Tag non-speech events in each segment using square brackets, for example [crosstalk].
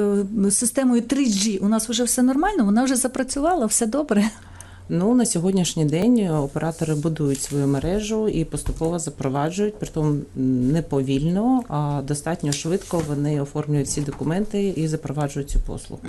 Е, Системою 3G у нас вже все нормально, вона вже запрацювала, все добре. Ну на сьогоднішній день оператори будують свою мережу і поступово запроваджують, притом не повільно, а достатньо швидко вони оформлюють всі документи і запроваджують цю послугу.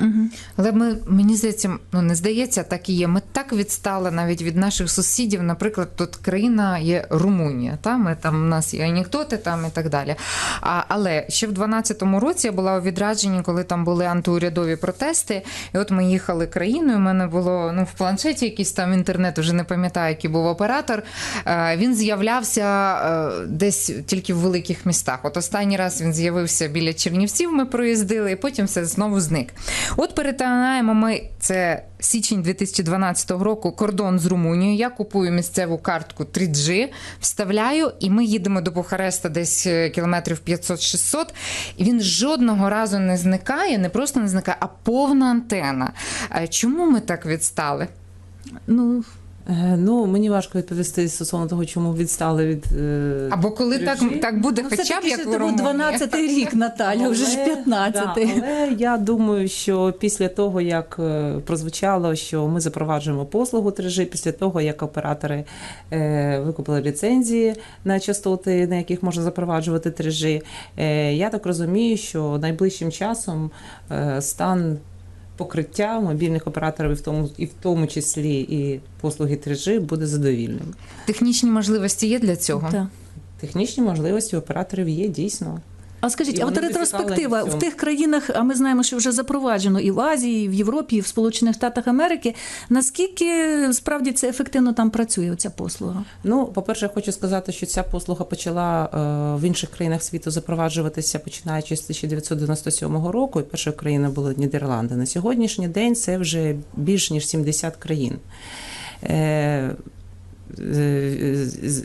Але ми мені здається, ну не здається, так і є. Ми так відстали навіть від наших сусідів. Наприклад, тут країна є Румунія. Та ми там у нас є анекдоти там і так далі. А, але ще в 12-му році я була у відрадженні, коли там були антиурядові протести. І от ми їхали країною. У мене було ну в планшеті якийсь там інтернет, вже не пам'ятаю, який був оператор. Е, Він з'являвся е, десь тільки в великих містах. От останній раз він з'явився біля Чернівців. Ми проїздили, і потім все знову зник. От перетинаємо ми це січень 2012 року. Кордон з Румунією. Я купую місцеву картку 3G, вставляю, і ми їдемо до Бухареста десь е, кілометрів 500-600. І він жодного разу не зникає, не просто не зникає, а повна антена. Чому ми так відстали? Ну, Е, Ну мені важко відповісти стосовно того, чому відстали від е, Або коли так, так буде, ну хоча б як у це був Румунії. 12-й рік, [laughs] Наталя, вже ж Але- 15-й. да, але я думаю, що після того, як е, прозвучало, що ми запроваджуємо послугу 3G, після того, як оператори е, викупили ліцензії на частоти, на яких можна запроваджувати 3G, е, я так розумію, що найближчим часом е, стан покриття мобільних операторів, і в тому, і в тому числі і послуги 3G, буде задовільним. Технічні можливості є для цього. Так. Технічні можливості операторів є дійсно. А скажіть, І а от ретроспектива в тих країнах, а ми знаємо, що вже запроваджено і в Азії, і в Європі, і в Сполучених Штатах Америки. Наскільки справді це ефективно там працює ця послуга? Ну, по-перше, я хочу сказати, що ця послуга почала е, в інших країнах світу запроваджуватися починаючи з 1997 року. І першою країною були Нідерланди. На сьогоднішній день це вже більш ніж 70 країн.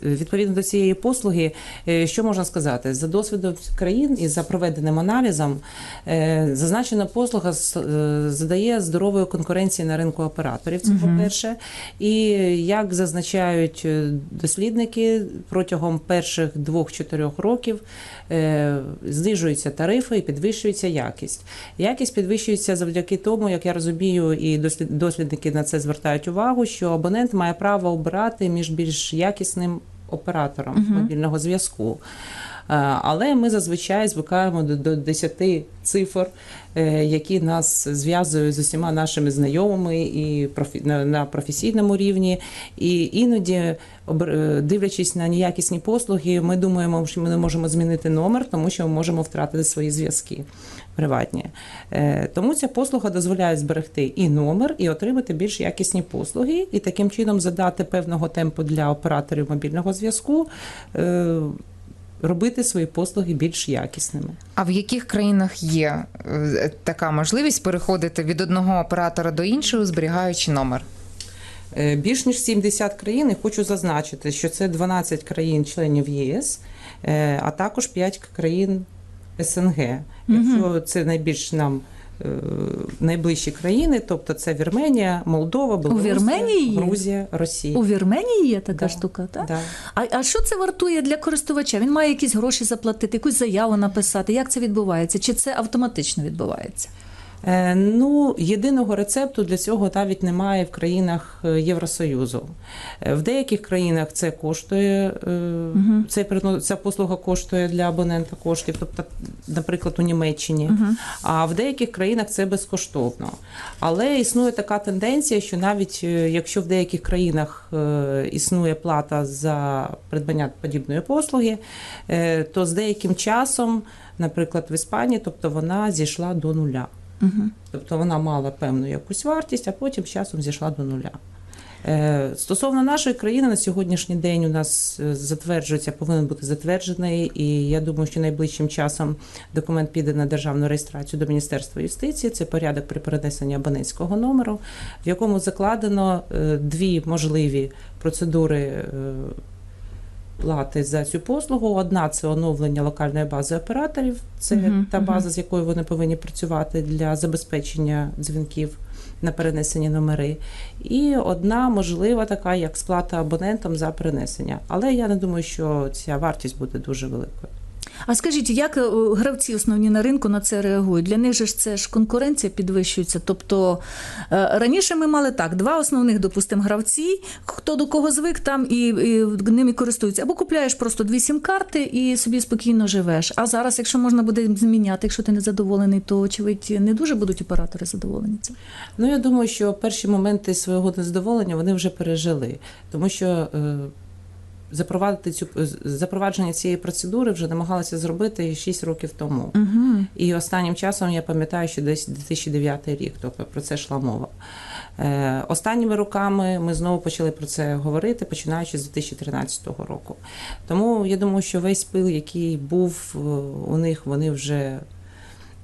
Відповідно до цієї послуги, е, що можна сказати? За досвідом країн і за проведеним аналізом, е, зазначена послуга е, задає здорової конкуренції на ринку операторів. Це по-перше. І як зазначають дослідники, протягом перших двох-чотирьох років знижуються тарифи і підвищується якість. Якість підвищується завдяки тому, як я розумію, і дослід- дослідники на це звертають увагу, що абонент має право обирати між більш якісним оператором мобільного зв'язку. Е, Але ми зазвичай звикаємо до, до 10 цифр, е, які нас зв'язують з усіма нашими знайомими і профі, на, на професійному рівні. І іноді, е, дивлячись на неякісні послуги, ми думаємо, що ми не можемо змінити номер, тому що ми можемо втратити свої зв'язки приватні. Е, Тому ця послуга дозволяє зберегти і номер, і отримати більш якісні послуги, і таким чином задати певного темпу для операторів мобільного зв'язку. е, Робити свої послуги більш якісними. А в яких країнах є е, така можливість переходити від одного оператора до іншого, зберігаючи номер? Більш ніж 70 країн, і хочу зазначити, що це 12 країн-членів ЄС, а також 5 країн СНГ. Якщо це найбільш нам е, найближчі країни, тобто це Вірменія, Молдова, Білорусія, Вірменії? Грузія, Росія. У Вірменії є така Да. штука, так? Да. А, а що це вартує для користувача? Він має якісь гроші заплатити, якусь заяву написати. Як це відбувається? Чи це автоматично відбувається? Е, Ну, єдиного рецепту для цього навіть немає в країнах е, Євросоюзу. Е, В деяких країнах це коштує, е, цей прино- ця послуга коштує для абонента коштів, тобто, наприклад, у Німеччині. А в деяких країнах це безкоштовно. Але існує така тенденція, що навіть якщо в деяких країнах існує плата за придбання подібної послуги, то з деяким часом, наприклад, в Іспанії, тобто вона зійшла до нуля. Тобто вона мала певну якусь вартість, а потім з часом зійшла до нуля. Е, Стосовно нашої країни, на сьогоднішній день у нас е, затверджується, повинен бути затверджений, і я думаю, що найближчим часом документ піде на державну реєстрацію до Міністерства юстиції. Це порядок при перенесенні абонентського номеру, в якому закладено е, дві можливі процедури. Плати за цю послугу. Одна це оновлення локальної бази операторів. Це угу, та база, база, з якою вони повинні працювати для забезпечення дзвінків на перенесені номери. І одна можлива така, як сплата абонентам за перенесення. Але я не думаю, що ця вартість буде дуже великою. А скажіть, як е, гравці основні на ринку на це реагують? Для них же ж це ж конкуренція підвищується. Тобто е, раніше ми мали так: два основних, допустимо, гравці, хто до кого звик, там і, і ними користуються. Або купляєш просто дві сім-карти і собі спокійно живеш. А зараз, якщо можна буде зміняти, якщо ти не задоволений, то очевидь не дуже будуть оператори задоволені цим. Ну я думаю, що перші моменти свого незадоволення вони вже пережили, тому що е, запровадити цю запровадження цієї процедури вже намагалися зробити 6 років тому. Угу. І останнім часом я пам'ятаю, що десь 2009 рік, тобто про це йшла мова. Е, останніми роками ми знову почали про це говорити, починаючи з 2013 року. Тому я думаю, що весь пил, який був е, у них, вони вже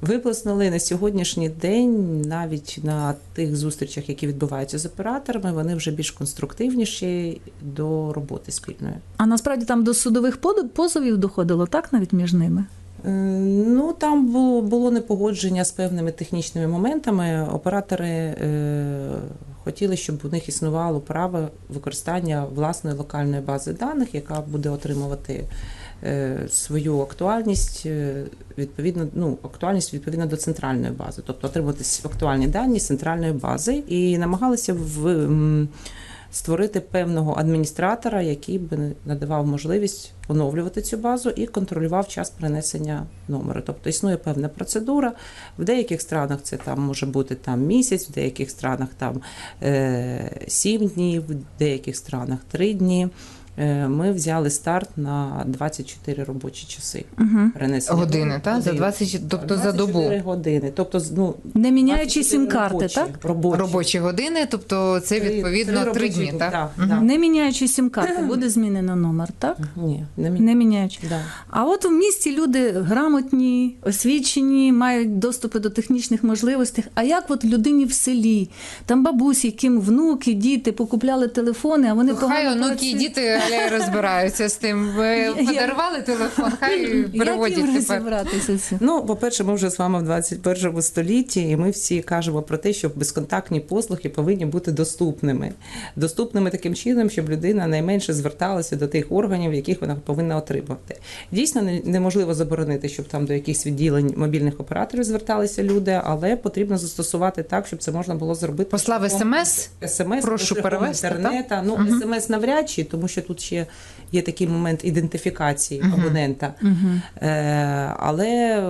виплеснули на сьогоднішній день, навіть на тих зустрічах, які відбуваються з операторами, вони вже більш конструктивніші до роботи спільної. А насправді там до судових позовів доходило, так навіть між ними. Е, Ну там було, було непогодження з певними технічними моментами. Оператори е, хотіли, щоб у них існувало право використання власної локальної бази даних, яка буде отримувати свою актуальність е, відповідно, ну актуальність відповідно до центральної бази, тобто отримувати актуальні дані з центральної бази, і намагалися в. Створити певного адміністратора, який би надавав можливість оновлювати цю базу і контролював час перенесення номеру. Тобто існує певна процедура. В деяких странах це там може бути там місяць, в деяких странах там е, 7 днів, в деяких странах 3 дні. Е, Ми взяли старт на 24 робочі часи. Угу. Перенесення Години, та? За Годин. 20, тобто за 24 добу. години. Тобто, ну, Не міняючи 24 сім-карти, робочі, так? Робочі. Робочі години, тобто це Три- відповідно три робочі дні, так? Да, да. Не міняючи сім-карти, [clears throat] буде змінено номер, так? Ні, не мі- Не міняючи. Да. А от в місті люди грамотні, освічені, мають доступи до технічних можливостей. А як от людині в селі? Там бабусі, яким внуки, діти покупляли телефони, а вони Ну, Хай погано онуки і працюють. діти Аля, розбираються з тим. Ви подарували телефон, хай переводять тепер. розібратися з цим? Ну, по-перше, ми вже з вами в 21 столітті, і ми всі кажемо про те, що безконтактні послуги повинні бути доступними. Доступними таким чином, щоб людина найменше зверталася до тих органів, яких вона повинна отримати. Дійсно, не- неможливо заборонити, щоб там до якихось відділень мобільних операторів зверталися люди, але потрібно застосувати так, щоб це можна було зробити. Послав смс, СМС Прошу перевести, інтернета. Ну Мгм. смс навряд чи, тому що тут ще є такий момент ідентифікації абонента. Е, але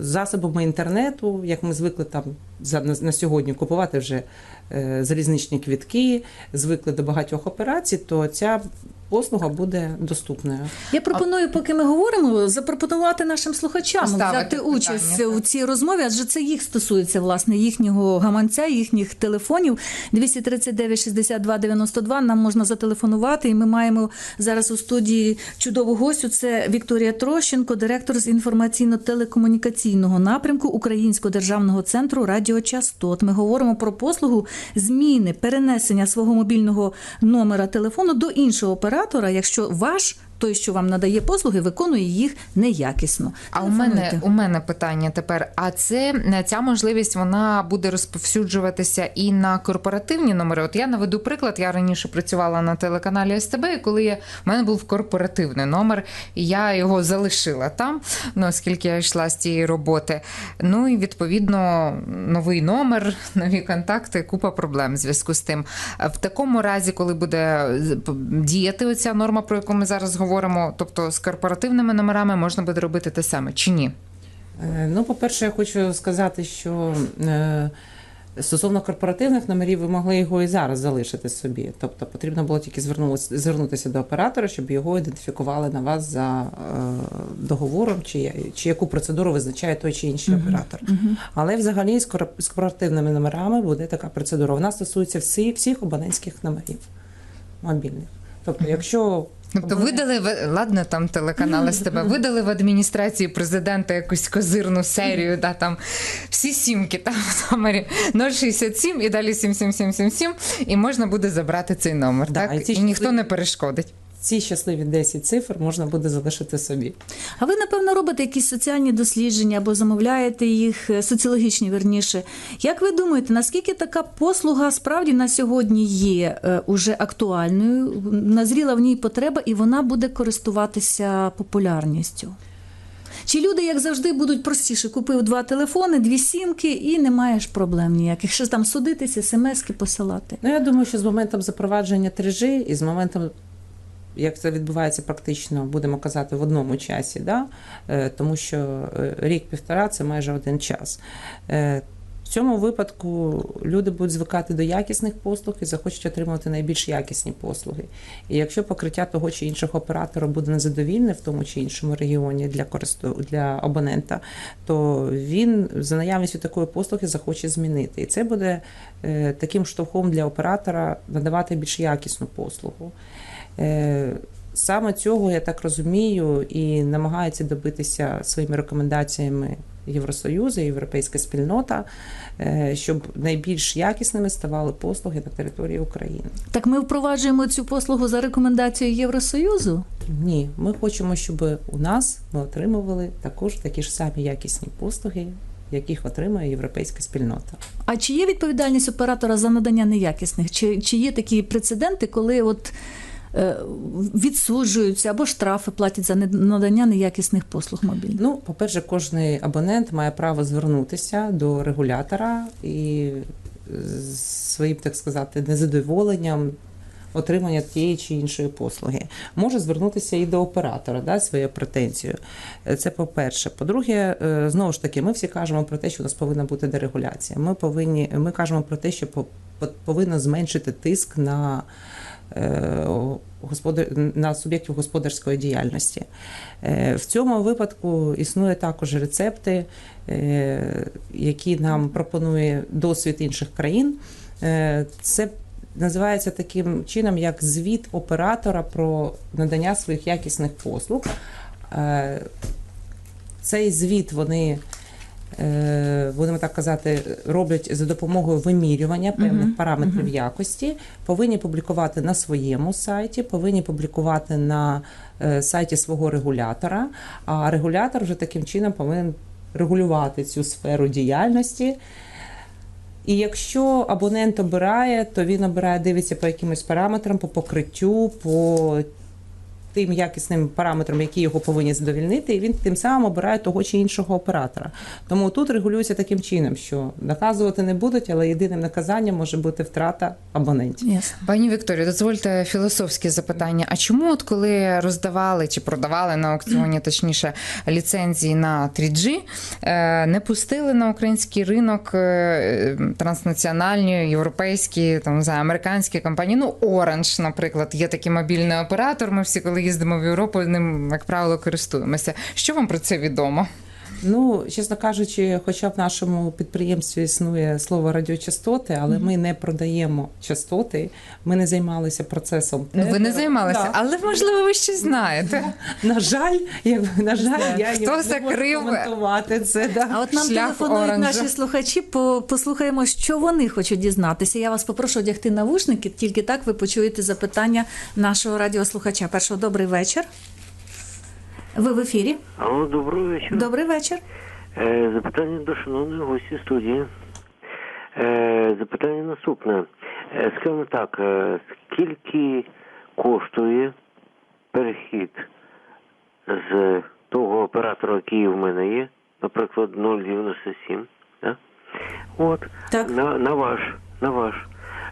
засобами інтернету, як ми звикли там за на, на сьогодні купувати вже е, залізничні квітки, звикли до багатьох операцій, то ця послуга буде доступною. Я пропоную, поки ми говоримо, запропонувати нашим слухачам Поставити взяти питання, участь у цій розмові, адже це їх стосується власне їхнього гаманця, їхніх телефонів. 239 62 92 Нам можна зателефонувати, і ми маємо зараз у студії чудову гостю. Це Вікторія Трощенко, директор з інформаційно-телекомунікаційного напрямку Українського державного центру радіочастот. Ми говоримо про послугу зміни перенесення свого мобільного номера телефону до іншого оператора, якщо ваш той, що вам надає послуги, виконує їх неякісно. А у мене у мене питання тепер. А це ця можливість вона буде розповсюджуватися і на корпоративні номери. От я наведу приклад. Я раніше працювала на телеканалі СТБ, і коли я в мене був корпоративний номер, і я його залишила там, ну оскільки я йшла з цієї роботи. Ну і відповідно новий номер, [laughs] нові контакти, купа проблем в зв'язку з тим. В такому разі, коли буде діяти оця норма, про яку ми зараз говоримо, тобто з корпоративними номерами можна буде робити те саме чи ні? Е, Ну, по-перше, я хочу сказати, що е, стосовно корпоративних номерів ви могли його і зараз залишити собі. Тобто потрібно було тільки звернутися, до оператора, щоб його ідентифікували на вас за е, договором, чи, чи яку процедуру визначає той чи інший оператор. Але взагалі з корпоративними номерами буде така процедура. Вона стосується всі, всіх абонентських номерів мобільних. Тобто, якщо Тобто видали в ладно там телеканали з тебе видали в адміністрації президента якусь козирну серію, да, там всі сімки там в номері 067 і далі 77777, і можна буде забрати цей номер, Да, так? і ці І ніхто не перешкодить. Ці щасливі 10 цифр можна буде залишити собі. А ви, напевно, робите якісь соціальні дослідження або замовляєте їх, е, соціологічні верніше. Як ви думаєте, наскільки така послуга справді на сьогодні є е, уже актуальною? Назріла в ній потреба, і вона буде користуватися популярністю? Чи люди, як завжди, будуть простіше? Купив два телефони, дві сімки і не маєш проблем ніяких. Що там судитися, смски посилати? Ну, я думаю, що з моментом запровадження 3G і з моментом, як це відбувається практично, будемо казати, в одному часі, да? е, тому що е, рік-півтора це майже один час. Е, В цьому випадку люди будуть звикати до якісних послуг і захочуть отримувати найбільш якісні послуги. І якщо покриття того чи іншого оператора буде незадовільне в тому чи іншому регіоні для користу для абонента, то він за наявністю такої послуги захоче змінити. І це буде таким штовхом для оператора надавати більш якісну послугу. Е, Саме цього я так розумію і намагається добитися своїми рекомендаціями Євросоюзу, Європейська спільнота, е, щоб найбільш якісними ставали послуги на території України. Так ми впроваджуємо цю послугу за рекомендацією Євросоюзу. Ні, ми хочемо, щоб у нас ми отримували також такі ж самі якісні послуги, яких отримує європейська спільнота. А чи є відповідальність оператора за надання неякісних? Чи, чи є такі прецеденти, коли от відсуджуються або штрафи платять за надання неякісних послуг мобільних? Ну, по-перше, кожний абонент має право звернутися до регулятора і своїм, так сказати, незадоволенням отримання тієї чи іншої послуги. Може звернутися і до оператора, да, своєю претензією. Е, Це по-перше. По-друге, е, знову ж таки, ми всі кажемо про те, що у нас повинна бути дерегуляція. Ми повинні, ми кажемо про те, що по- по- повинно зменшити тиск на е. На суб'єктів господарської діяльності. Е, В цьому випадку існує також рецепти, е, які нам пропонує досвід інших країн. Е, Це називається таким чином, як звіт оператора про надання своїх якісних послуг. Е, Цей звіт вони. Е, Будемо так казати, роблять за допомогою вимірювання певних Мгм, параметрів мгм. якості, повинні публікувати на своєму сайті, повинні публікувати на е, сайті свого регулятора. А регулятор вже таким чином повинен регулювати цю сферу діяльності. І якщо абонент обирає, то він обирає, дивиться по якимось параметрам, по покриттю, по тим якісним параметрам, які його повинні задовільнити, і він тим самим обирає того чи іншого оператора. Тому тут регулюється таким чином, що наказувати не будуть, але єдиним наказанням може бути втрата абонентів. Yes. Пані Вікторію, дозвольте філософське запитання. А чому, от коли роздавали чи продавали на аукціоні, точніше, ліцензії на 3G, е, не пустили на український ринок е, транснаціональні, європейські, там не знаю, американські компанії? Ну, Orange, наприклад, є такий мобільний оператор. Ми всі, коли їздимо в Європу, ним, як правило, користуємося. Що вам про це відомо? Ну, чесно кажучи, хоча в нашому підприємстві існує слово радіочастоти, але ми не продаємо частоти, ми не займалися процесом. Ну, ви не займалися, Да. але можливо ви щось знаєте. На жаль, якби на жаль, я Хто не закрив? можу коментувати це. Да. А от нам Шлях телефонують оранжа. наші слухачі. по- Послухаємо, що вони хочуть дізнатися. Я вас попрошу одягти навушники, тільки так ви почуєте запитання нашого радіослухача. Першого добрий вечір. Ви в ефірі. Алло, добрий вечір. Добрий вечір. Е, запитання до шановної гості студії. Е, запитання наступне. Е, скажімо так, е, скільки коштує перехід з того оператора, який в мене є, наприклад, 097, да? От, Так. на, на ваш, на ваш.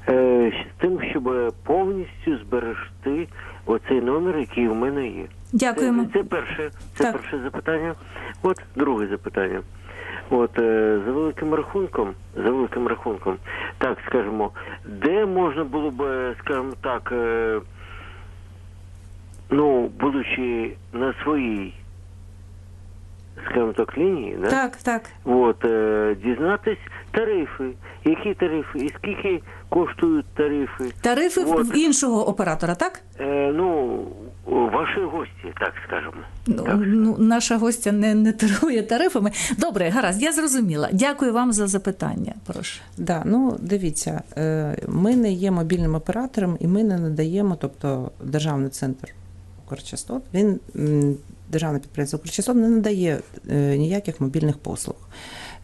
Е, з тим, щоб повністю зберегти оцей номер, який в мене є. Дякуємо. Це, це перше, це Так. перше запитання. От друге запитання. От е, за великим рахунком, за великим рахунком, так скажемо, де можна було б, е, скажімо так, е, ну, будучи на своїй, скажімо так, лінії, да? Так, так. От, е, дізнатись тарифи. Які тарифи і скільки коштують тарифи? Тарифи в- От. в іншого оператора, так? Е, ну, ваші гості, так скажемо. Ну, Так. ну, наша гостя не, не торгує тарифами. Добре, гаразд, я зрозуміла. Дякую вам за запитання. Прошу. Да, ну дивіться, е, ми не є мобільним оператором і ми не надаємо, тобто державний центр Укрчастот, він державне підприємство Укрчастот не надає е, ніяких мобільних послуг.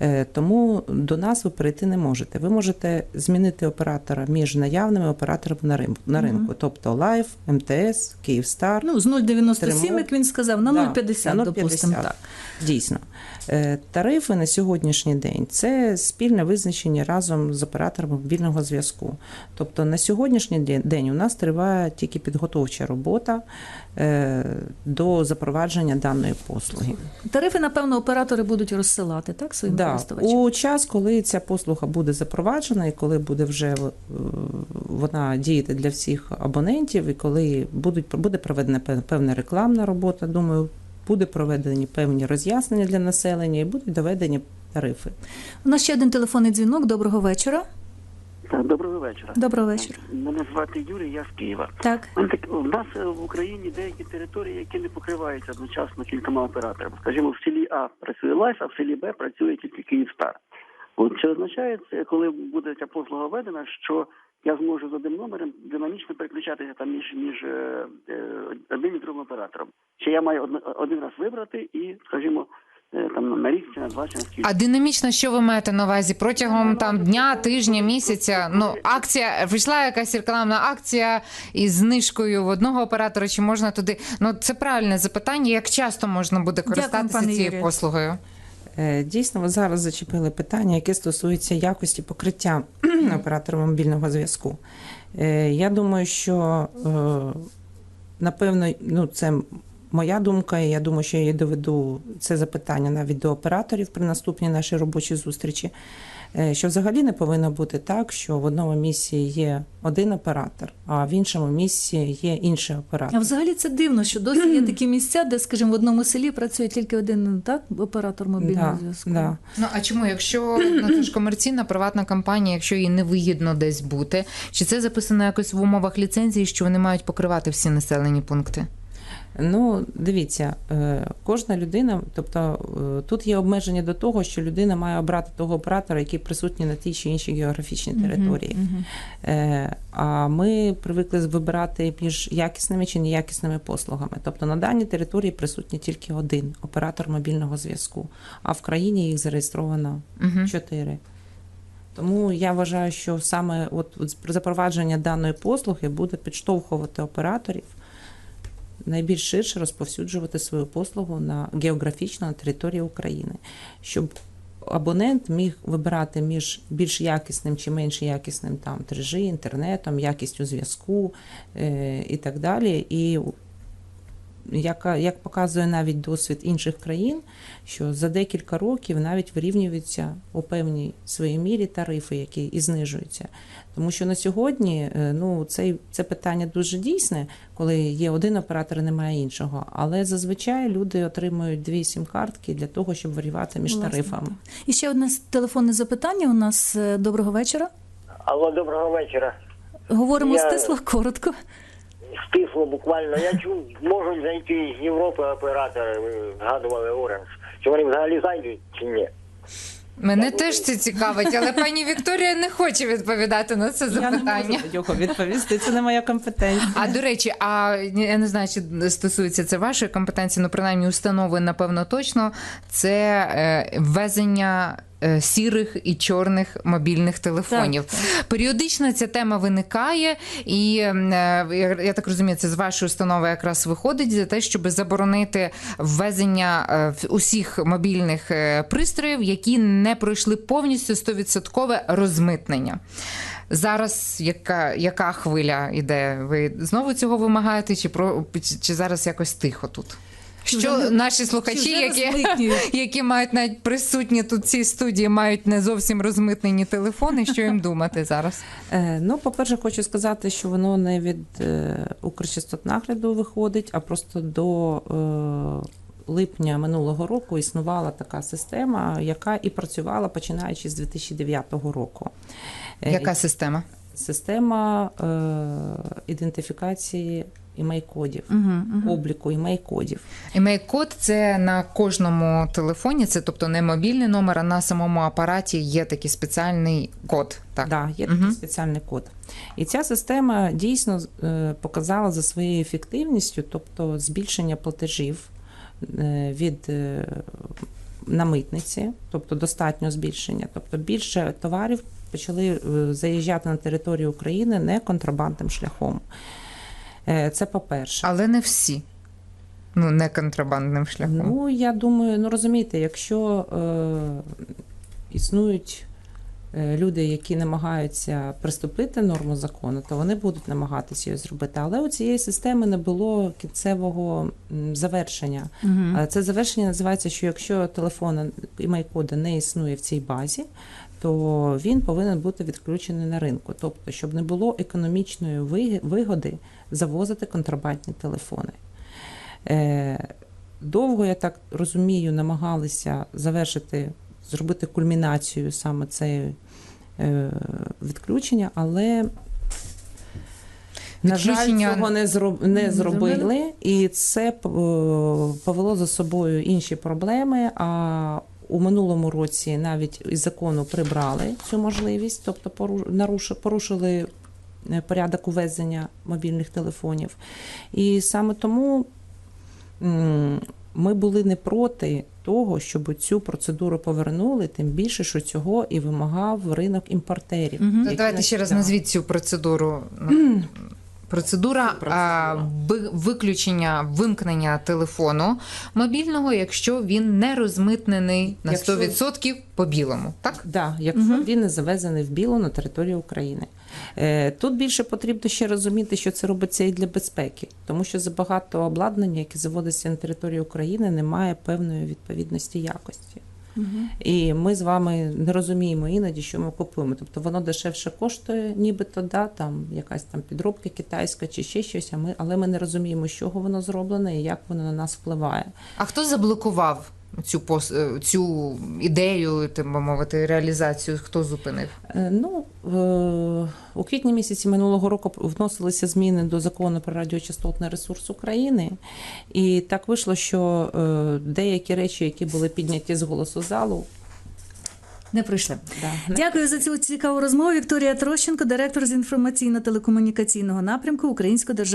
Е, Тому до нас ви перейти не можете. Ви можете змінити оператора між наявними операторами на ринку, на ринку. тобто Live, МТС, Київстар. Ну, з 0,97, Тримок. як він сказав, на Да, 0,50, на допустимо. Так. Дійсно. Е, Тарифи на сьогоднішній день це спільне визначення разом з оператором мобільного зв'язку. Тобто на сьогоднішній день- у нас триває тільки підготовча робота до запровадження даної послуги. Тарифи, напевно, оператори будуть розсилати, так, своїм Да, користувачам? у час, коли ця послуга буде запроваджена, і коли буде вже е, вона діяти для всіх абонентів, і коли будуть буде проведена пев- певна рекламна робота, думаю, буде проведені певні роз'яснення для населення і будуть доведені тарифи. У нас ще один телефонний дзвінок. Доброго вечора. Доброго вечора. Доброго вечора. Мене звати Юрій, я з Києва. Так. У так- У нас е, в Україні деякі території, які не покриваються одночасно кількома операторами. Скажімо, в селі А працює Лайф, а в селі Б працює тільки Київстар. От чи означає це, коли буде ця послуга введена, що я зможу з одним номером динамічно переключатися там між між е, е, одним і другим оператором? Чи я маю один раз вибрати і, скажімо, там на рік чи на два чи на скільки? А динамічно, що ви маєте на увазі? Протягом там дня, тижня, місяця? Ну, акція вийшла якась рекламна акція із знижкою в одного оператора, чи можна туди? Ну це правильне запитання. Як часто можна буде користатися пане цією послугою? Е, Дійсно, ви зараз зачепили питання, яке стосується якості покриття [clears throat] оператора мобільного зв'язку. Е, Я думаю, що е, напевно, ну це моя думка, і я думаю, що я її доведу це запитання навіть до операторів при наступній нашій робочій зустрічі. е, Що взагалі не повинно бути так, що в одному місці є один оператор, а в іншому місці є інший А взагалі це дивно, що досі є [clears throat] такі місця, де, скажімо, в одному селі працює тільки один так, оператор мобільного Да, зв'язку. да. Ну а чому, якщо ну, це ж комерційна приватна компанія, якщо їй не вигідно десь бути, чи це записано якось в умовах ліцензії, що вони мають покривати всі населені пункти? Ну, дивіться, е, кожна людина, тобто е, тут є обмеження до того, що людина має обрати того оператора, який присутній на тій чи іншій географічній території. Мгм. Е, А ми привикли вибирати між якісними чи неякісними послугами. Тобто на даній території присутній тільки один оператор мобільного зв'язку, а в країні їх зареєстровано чотири. Тому я вважаю, що саме от запровадження даної послуги буде підштовхувати операторів найбільш ширше розповсюджувати свою послугу на географічно на території України, щоб абонент міг вибирати між більш якісним чи менш якісним там 3G, інтернетом, якістю зв'язку е, і так далі. І яка, як показує навіть досвід інших країн, що за декілька років навіть вирівнюються у певній своїй мірі тарифи, які і знижуються. Тому що на сьогодні е, ну, цей, це питання дуже дійсне, коли є один оператор і немає іншого. Але зазвичай люди отримують дві сім-картки для того, щоб варіювати між Власне, тарифами. так. І ще одне телефонне запитання у нас. Е, Доброго вечора. Алло, доброго вечора. Говоримо Я- стисло, коротко. Стисло буквально. Я чув, можуть зайти з Європи оператори, ви згадували Оранж. Чи вони взагалі зайдуть чи ні? Мене теж це цікавить, але пані Вікторія не хоче відповідати на це Я не запитання. можу його відповісти. Це не моя компетенція. А до речі, а я не знаю, чи стосується це вашої компетенції, ну принаймні установи, напевно, точно. Це е, ввезення. Е, Сірих і чорних мобільних телефонів. Періодично ця тема виникає, і е, я так розумію, це з вашої установи якраз виходить за те, щоб заборонити ввезення е, усіх мобільних пристроїв, які не пройшли повністю 100% розмитнення. Зараз яка, яка хвиля іде? Ви знову цього вимагаєте, чи про чи зараз якось тихо тут? Що вже- наші слухачі, які, [laughs] які мають навіть присутні тут в цій студії, мають не зовсім розмитнені телефони. Що їм думати зараз? Е, Ну, по-перше, хочу сказати, що воно не від е, Укрчастотнагляду виходить, а просто до е, липня минулого року існувала така система, яка і працювала починаючи з 2009 року. Е, Яка система? Система е, ідентифікації імей-кодів, Мгм, мгм. обліку імей-кодів. Імей-код це на кожному телефоні, це тобто не мобільний номер, а на самому апараті є такий спеціальний код. Так. Да, є такий спеціальний код. І ця система дійсно е, показала за своєю ефективністю, тобто збільшення платежів е, від е, на митниці, тобто достатньо збільшення. Тобто більше товарів почали заїжджати на територію України не контрабандним шляхом. Е, Це по-перше. Але не всі. Ну, не контрабандним шляхом. Ну, я думаю, ну розумієте, якщо е, існують е, люди, які намагаються приступити норму закону, то вони будуть намагатися її зробити. Але у цієї системи не було кінцевого завершення. Е, Це завершення називається, що якщо телефон імей-кода не існує в цій базі, то він повинен бути відключений на ринку. Тобто, щоб не було економічної вигоди завозити контрабандні телефони. Е, Довго, я так розумію, намагалися завершити, зробити кульмінацію саме це е, відключення, але. На жаль, цього не, зроб... не зробили, і це е, повело за собою інші проблеми. А у минулому році навіть із закону прибрали цю можливість, тобто порушили порядок увезення мобільних телефонів. І саме тому ми були не проти того, щоб цю процедуру повернули, тим більше, що цього і вимагав ринок імпортерів. Які давайте ще раз да. назвіть цю процедуру. [clears throat] Процедура, процедура? а, виключення вимкнення телефону мобільного, якщо він не розмитнений на Якщо- 100% по білому. Так? Да, якщо він не завезений в біло на територію України. Е, Тут більше потрібно ще розуміти, що це робиться і для безпеки, тому що забагато обладнання, яке заводиться на територію України, не має певної відповідності якості. І ми з вами не розуміємо іноді, що ми купуємо. Тобто воно дешевше коштує, нібито да, там якась там підробка китайська чи ще щось, а ми, але ми не розуміємо, з чого воно зроблене і як воно на нас впливає. А хто заблокував цю пос... е, цю ідею, так би мовити, реалізацію? Хто зупинив? Е, Ну, у квітні місяці минулого року вносилися зміни до закону про радіочастотний ресурс України, і так вийшло, що е, деякі речі, які були підняті з голосу залу, Не прийшли. да, Дякую за цю цікаву розмову. Вікторія Трощенко, директор з інформаційно-телекомунікаційного напрямку Української державної